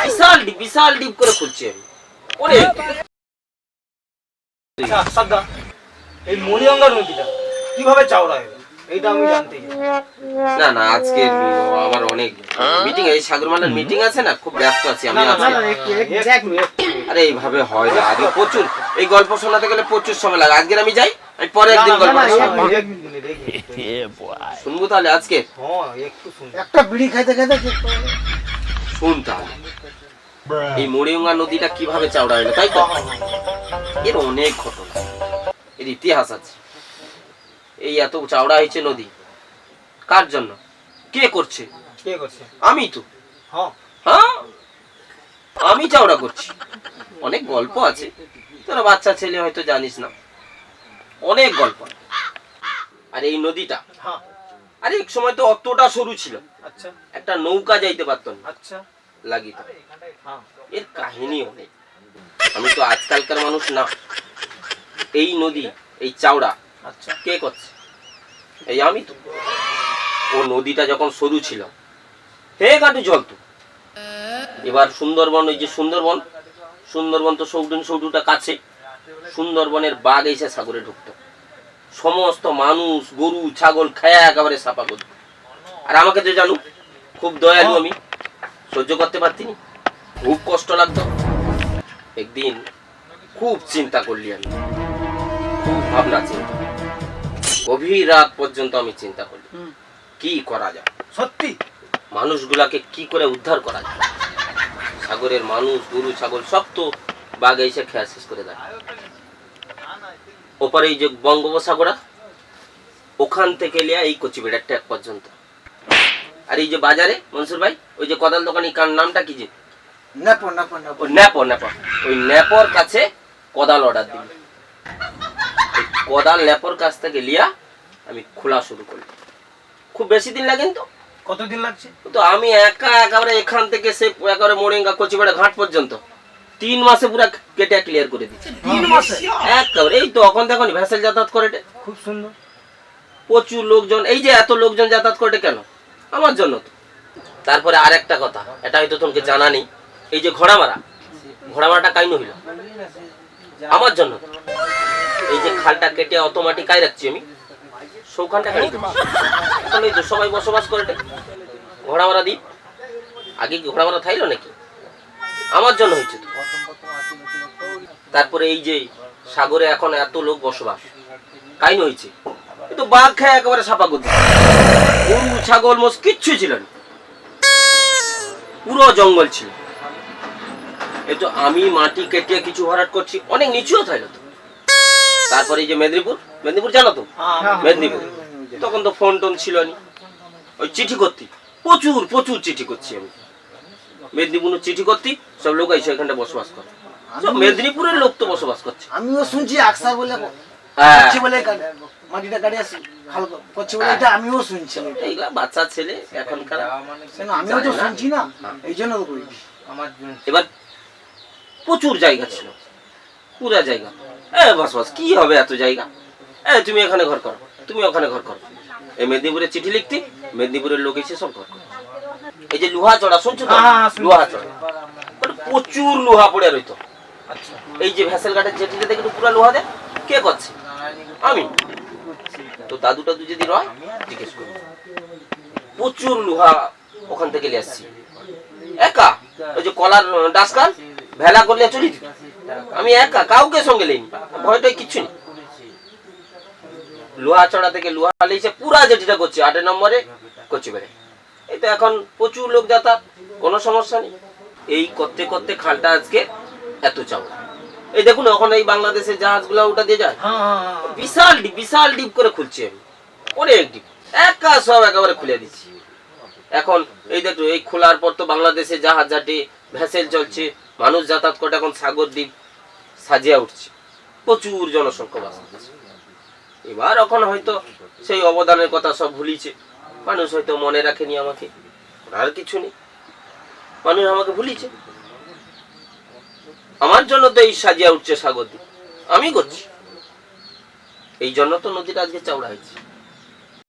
বিশাল deep বিশাল deep করে খুলছি আমি। অনেক আচ্ছা সাদ্দা এই মণিগঙ্গা নদীটা কীভাবে চাওড়া হলো? এইটা আমি জানতে না না আজকে উম, আমার অনেক মিটিং এই সাগরমালার মিটিং আছে না? খুব ব্যস্ত আছি আমি আজকে। আরে এইভাবে হয় না। আগে প্রচুর এই গল্প শোনাতে গেলে প্রচুর সময় লাগে। আজকে আমি যাই? পরে একদিন গল্প শোনাবো তাহলে আজকে? হ্যাঁ, শুন। একটা বিড়ি খাইতে খাইতে শুন তাহলে। এই মরিয়ঙ্গা নদীটা কীভাবে চাওড়া হলো তাই তো? এর অনেক ঘটনা। এর ইতিহাস আছে। এই এত চাওড়া হয়েছে নদী। কার জন্য? কে করছে? কে করছে? আমি তো। হ্যাঁ, হ্যাঁ? আমি চাওড়া করছি। অনেক গল্প আছে। তোরা বাচ্চা ছেলে হয়তো জানিস না। অনেক গল্প। আর এই নদীটা হ্যাঁ, আরে এক সময় তো অতটা সরু ছিল। আচ্ছা, একটা নৌকা যাইতে পারতো না। আচ্ছা, লাগিত। হ্যাঁ, এর কাহিনী অনেক। আমি তো আজকালকার মানুষ না। এই নদী এই চাওড়া আচ্ছা। কে করছে? এই আমি তো। ও নদীটা যখন সরু ছিল হে গাঁটু জ্বলতো এবার সুন্দরবন ওই যে সুন্দরবন সুন্দরবন তো সৌডুন সৌডুটা কাছে। সুন্দরবনের বাঘ এসে সাগরে ঢুকতো। সমস্ত মানুষ গরু ছাগল খায়া একেবারে সাফা করতো আর আমাকে তো জানো খুব দয়ালু আমি। সহ্য করতে পারতিনি। খুব কষ্ট লাগতো। একদিন খুব চিন্তা করলি আমি। খুব ভাবনা চিন্তা। গভীর রাত পর্যন্ত আমি চিন্তা করলি। কি করা যায়? সত্যি? মানুষগুলাকে কি করে উদ্ধার করা যায়? সাগরের মানুষ গরু ছাগল সব তো বাঘ এসে খেয়া শেষ করে দেয়। ওপারে এই যে বঙ্গোপসাগরা ওখান থেকে লিয়া এই কচিবেড়ার ট্যাগ পর্যন্ত। আর এই যে বাজারে মনসুর ভাই ওই যে কদাল দোকানি কার নামটা কি যে? নেপো, নেপো। ওই ন্যাপর ন্যাপর ওই ন্যাপর কাছে কোদাল অর্ডার দিল। কোদাল ন্যাপর কাছ থেকে লিয়া আমি খোলা শুরু করি। খুব বেশি দিন লাগেন তো? কতদিন লাগছে? তো আমি একা একেবারে এখান থেকে সে একেবারে মোড়েঙ্গা কচিপাড়া ঘাট পর্যন্ত। তিন মাসে পুরো কেটে ক্লিয়ার করে দিচ্ছি। তিন মাসে? একেবারে এই তো এখন দেখো ভ্যাসেল যাতায়াত করে। খুব সুন্দর। প্রচুর লোকজন এই যে এত লোকজন যাতায়াত করে কেন? আমার জন্য তো। তারপরে আরেকটা কথা এটা হয়তো তোমাকে জানা নেই। এই যে ঘোড়া মারা ঘোড়া মারাটা কাইন হইল আমার জন্য। এই যে খালটা কেটে অত মাটি কাই রাখছি আমি। সৌখানটা এই তো সবাই বসবাস করে। ঘোড়া মারা দ্বীপ। আগে কি ঘোড়া মারা থাইলো নাকি? আমার জন্য হয়েছে তো। তারপরে এই যে সাগরে এখন এত লোক বসবাস কাইন হয়েছে। এ তো বাঘ খায় একেবারে সাপা করছে গরু ছাগল মোষ কিচ্ছু ছিল না। পুরো জঙ্গল ছিল। এই তো আমি মাটি কেটে কিছু ভরাট করছি অনেক নিচুও থাইলো তো। তারপরে এই যে মেদিনীপুর মেদিনীপুর জানো তো? হ্যাঁ, মেদিনীপুর। তখন তো ফোন টোন ছিল না। ওই চিঠি করতি প্রচুর প্রচুর চিঠি করছি আমি। মেদিনীপুর চিঠি করতি সব লোক এসে এখানটা বসবাস করে। সব মেদিনীপুরের লোক তো বসবাস করছে। আমিও শুনছি আকসা বলে হ্যাঁ। বলে মাটিটা গাড়ি আসি করছে বলে এটা আমিও শুনছি এইগুলা বাচ্চা ছেলে এখনকার আমিও তো শুনছি না। এই জন্য এবার প্রচুর জায়গা ছিল। পুরা জায়গা। এ বাস বাস কি হবে এত জায়গা? এ তুমি এখানে ঘর করো। তুমি ওখানে ঘর করো। এই মেদিনীপুরে চিঠি লিখতি মেদিনীপুরের লোক এসে সব ঘর করো। এই যে লোহা চড়া শুনছো তো? হ্যাঁ, হ্যাঁ, লোহা চড়া। মানে প্রচুর লোহা পড়ে রইতো আচ্ছা। এই যে ভ্যাসেল ঘাটের জেটিতে দেখে তো পুরা লোহা দেয় কে করছে? আমি। তো দাদু টাদু যদি রয় জিজ্ঞেস করি। প্রচুর লোহা ওখান থেকে নিয়ে আসছি। একা? ওই যে কলার ডাসকাল? ভেলা করলে চলি দিত। আমি একা কাউকে সঙ্গে লেনি ভয়টাই কিচ্ছু নেই। লোহা চড়া থেকে লোহা লেছে পুরা যেটিটা করছে। আটের নম্বরে করছে বেড়ে। এই তো এখন প্রচুর লোক যাতায়াত কোনো সমস্যা নেই। এই করতে করতে খালটা আজকে এত চাওয়া এই দেখুন এখন এই বাংলাদেশের জাহাজগুলো ওটা দিয়ে যায়। হ্যাঁ হ্যাঁ হ্যাঁ। বিশাল ডিপ বিশাল ডিপ করে খুলছি আমি। অনেক ডিপ। এক কাজ সব একেবারে খুলে দিচ্ছি। এখন এই দেখো এই খোলার পর তো বাংলাদেশে জাহাজ জাটে ভেসেল চলছে। মানুষ যাতায়াত করে এখন সাগর দ্বীপ সাজিয়া উঠছে। প্রচুর জনসংখ্যা বাস এবার এখন হয়তো সেই অবদানের কথা সব ভুলিছে। মানুষ হয়তো মনে রাখেনি আমাকে। আর কিছু নেই। মানুষ আমাকে ভুলিছে আমার জন্য তো এই সাজিয়া উঠছে সাগর আমি করছি। এই জন্য তো নদীটা আজকে চাওড়া হয়েছে।